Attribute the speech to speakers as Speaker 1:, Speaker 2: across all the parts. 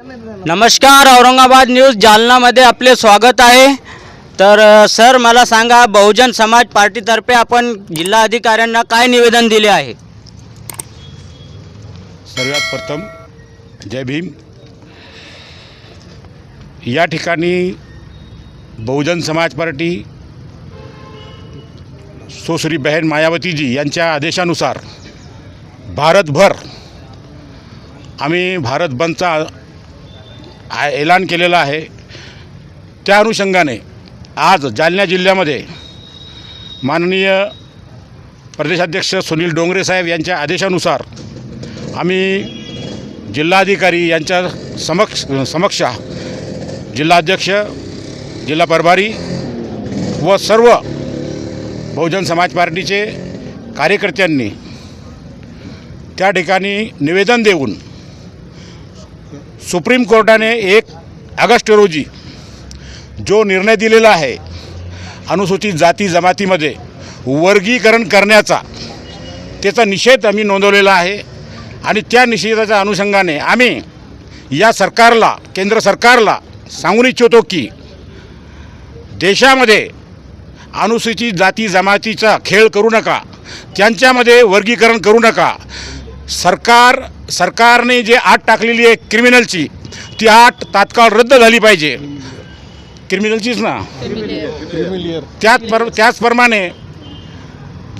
Speaker 1: नमस्कार औरंगाबाद न्यूज जालनामध्ये आपले स्वागत आहे. तर सर मला सांगा बहुजन समाज पार्टीतर्फे आपण जिल्हा अधिकाऱ्यांना काय निवेदन दिले आहे?
Speaker 2: सर्वात प्रथम जय भीम. या ठिकाणी बहुजन समाज पार्टी सुश्री बहन मायावतीजी यांच्या आदेशानुसार भारतभर आम्ही भारत बंदचा ऐलान केलेला आहे. त्या अनुषंगाने आज जालना जिल्ह्यामध्ये माननीय प्रदेशाध्यक्ष सुनील डोंगरे साहेब यांच्या आदेशानुसार आम्ही जिल्हाधिकारी यांच्या समक्ष समक्ष जिल्हाध्यक्ष जिल्हा प्रभारी व सर्व बहुजन समाज पार्टीचे कार्यकर्त्यांनी त्या ठिकाणी निवेदन देऊन सुप्रीम कोर्टाने एक ऑगस्ट रोजी जो निर्णय दिलेला आहे अनुसूचित जाती जमातीमध्ये वर्गीकरण करण्याचा त्याचा निषेध आम्ही नोंदवलेला आहे. आणि त्या निषेधाच्या अनुषंगाने आम्ही या सरकारला केंद्र सरकारला सांगून इच्छितो की देशामध्ये अनुसूचित जाती जमातीचा खेळ करू नका त्यांच्यामध्ये वर्गीकरण करू नका सरकार सरकारने जे आट टाकलेली आहे क्रिमिनलची ती आट तात्काळ रद्द झाली पाहिजे. क्रिमिनलचीच ना. त्याच पर त्याचप्रमाणे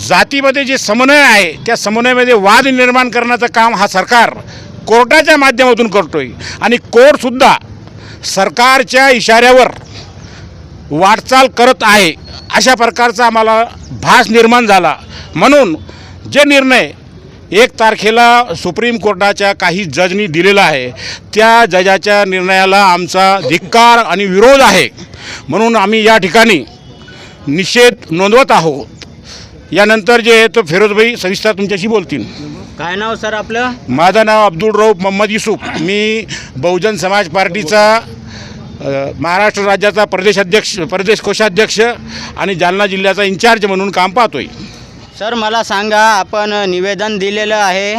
Speaker 2: जातीमध्ये जे समन्वय आहे त्या समन्वयामध्ये वाद निर्माण करण्याचं काम हा सरकार कोर्टाच्या माध्यमातून करतोय. आणि कोर्टसुद्धा सरकारच्या इशाऱ्यावर वाटचाल करत आहे अशा प्रकारचा आम्हाला भास निर्माण झाला. म्हणून जे निर्णय एक तारखेला सुप्रीम कोर्टाच्या काही जजनी दिलेला आहे. त्या जजाच्या निर्णयाला आमचा धिक्कार आणि विरोध आहे. म्हणून आम्ही या ठिकाणी निषेध नोंदवत आहोत. यानंतर जे आहे तो फिरोजभाई सविस्तर तुमच्याशी बोलतील.
Speaker 1: काय नाव सर आपलं?
Speaker 2: माझं नाव अब्दुल रऊफ मोहम्मद युसुफ. मी बहुजन समाज पार्टीचा महाराष्ट्र राज्याचा प्रदेशाध्यक्ष प्रदेश कोषाध्यक्ष आणि जालना जिल्ह्याचा इन्चार्ज म्हणून काम पाहतोय.
Speaker 1: सर मला सांगा आपण निवेदन दिलेलं आहे.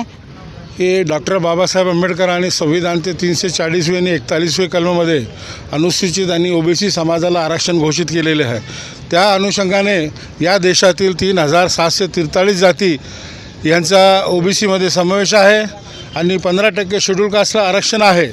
Speaker 3: हे डॉक्टर बाबासाहेब आंबेडकर आणि संविधानचे तीनशे चाळीसवे आणि एकतालीसवे कलमामध्ये अनुसूचित आणि ओबीसी समाजाला आरक्षण घोषित केलेले आहे. त्या अनुषंगाने या देशातील तीन हजार सातशे त्रेताळीस जाती यांचा ओबीसीमध्ये समावेश आहे आणि पंधरा टक्के शेड्यूल कास्टला आरक्षण आहे.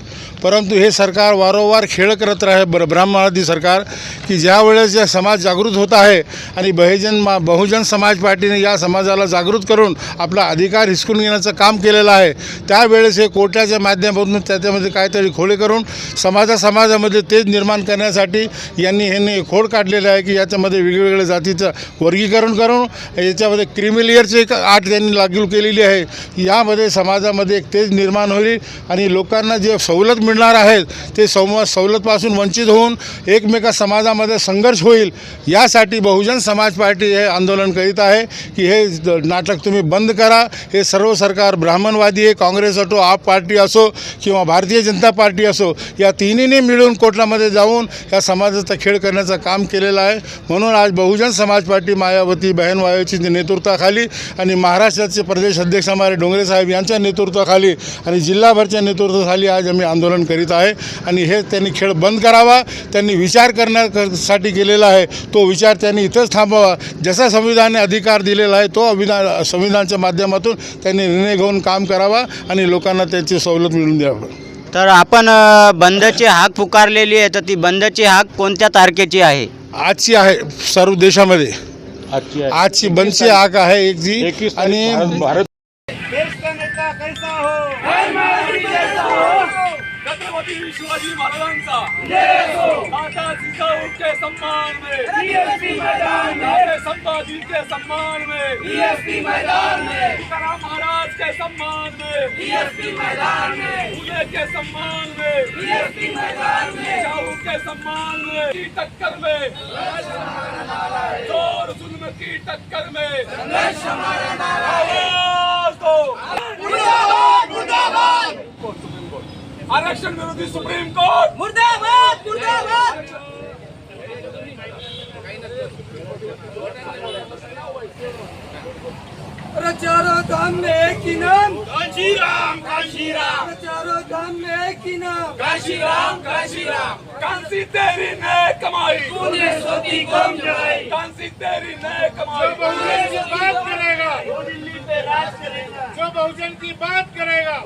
Speaker 3: परंतु हे सरकार वारंवार खेळ करत राहे ब्र ब्राह्मणादी सरकार की ज्या वेळेस जे समाज जागृत होत आहे आणि बहुजन मा बहुजन समाज पार्टीने या समाजाला जागृत करून आपला अधिकार हिसकून घेण्याचं काम केलेलं आहे त्यावेळेस हे कोर्टाच्या माध्यमातून त्याच्यामध्ये काहीतरी खोले करून समाजा समाजामध्ये तेज निर्माण करण्यासाठी यांनी ह्यांनी खोड काढलेलं आहे की याच्यामध्ये वेगवेगळ्या जातीचं वर्गीकरण करून याच्यामध्ये क्रिमिलियरची एक आठ त्यांनी लागू केलेली आहे. यामध्ये समाजामध्ये एक तेज निर्माण होईल आणि लोकांना जे सवलत मिळणार आहेत. ते सम सवलतपासून वंचित होऊन एकमेका समाजामध्ये संघर्ष होईल यासाठी बहुजन समाज पार्टी हे आंदोलन करीत आहे की हे नाटक तुम्ही बंद करा. हे सर्व सरकार ब्राह्मणवादी आहे काँग्रेस असो आप पार्टी असो किंवा भारतीय जनता पार्टी असो या तिन्हीने मिळून कोर्टामध्ये जाऊन या समाजाचा खेळ करण्याचं काम केलेलं आहे. म्हणून आज बहुजन समाज पार्टी मायावती बहन वायोची नेतृत्वाखाली आणि महाराष्ट्राचे प्रदेश अध्यक्ष मारे डोंगरे साहेब यांच्या नेतृत्वाखाली आणि जिल्हाभरच्या नेतृत्वाखाली आज आम्ही आंदोलन करीत आहे आणि हे त्यांनी खेळ बंद करावा त्यांनी विचार करण्यासाठी केलेला आहे तो विचार त्यांनी इथंच थांबवावा जसा संविधानाने अधिकार दिलेला आहे तो अभिधान संविधानाच्या माध्यमातून त्यांनी निर्णय घेऊन काम करावा आणि लोकांना त्याची सवलत मिळवून द्यावं.
Speaker 1: तर आपण बंदची हाक पुकारलेली आहे तर ती बंदची हाक कोणत्या तारखेची आहे?
Speaker 3: आजची आहे सर्व देशामध्ये. आजची बंदची आग आहे एक जी आणि
Speaker 2: भारत
Speaker 4: देश का नेता कैसा हो? हो। छत्रपती शिवाजी महाराजांचा। माता जिजाऊ के सम्मान में। संभाजी के सम्मान में। डीएसपी मैदान में। तुकाराम महाराज के सम्मान में। डीएसपी मैदान में। फूले के सम्मान में। डीएसपी मैदान में। जाऊ के सम्मान में। की टक्कर में। जोर जुल्म की टक्कर में। दो आरक्षण विरोधी सुप्रीम कोर्ट! मुर्दाबाद मुर्दाबाद! चारों धाम में ही नाम। कांशीराम कांशीराम! चारों धाम में ही नाम। श्री राम जय श्री राम कांसी तेरी ने कमाई। तूने सोती कम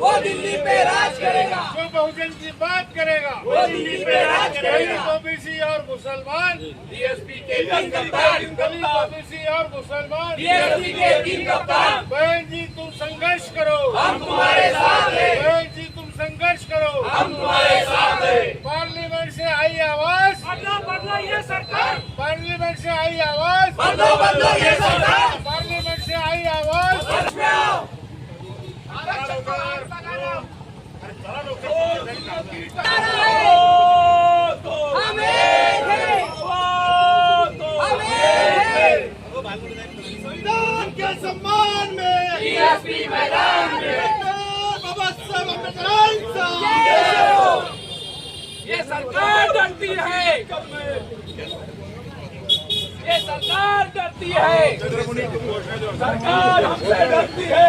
Speaker 4: वो दिल्ली पे राज करेगा।
Speaker 3: जो बहुजन की बात करेगा
Speaker 4: वो दिल्ली पे राज करेगा।
Speaker 3: ओबीसी और मुसलमान
Speaker 4: डीएसपी के तीन कप्तान।
Speaker 3: दलित ओबीसी और मुसलमान।
Speaker 4: डीएसपी के तीन कप्तान।
Speaker 3: बहन जी तुम संघर्ष करो।
Speaker 4: हम तुम्हारे साथ हैं।
Speaker 3: बहन जी तुम संघर्ष करो।
Speaker 4: हम तुम्हारे साथ हैं।
Speaker 3: पार्लियामेंट से आई आवाज़।
Speaker 4: बदलो बदलो ये सरकार।
Speaker 3: पार्लियामेंट से आई आवाज़।
Speaker 4: बदलो बदलो ये सरकार।
Speaker 3: संविधान के सम्मान में
Speaker 4: मैदान में
Speaker 3: बाबा साहब अम्बेडकर
Speaker 4: ये सरकार डरती है। ये सरकार डरती है। सरकार हमसे डरती है।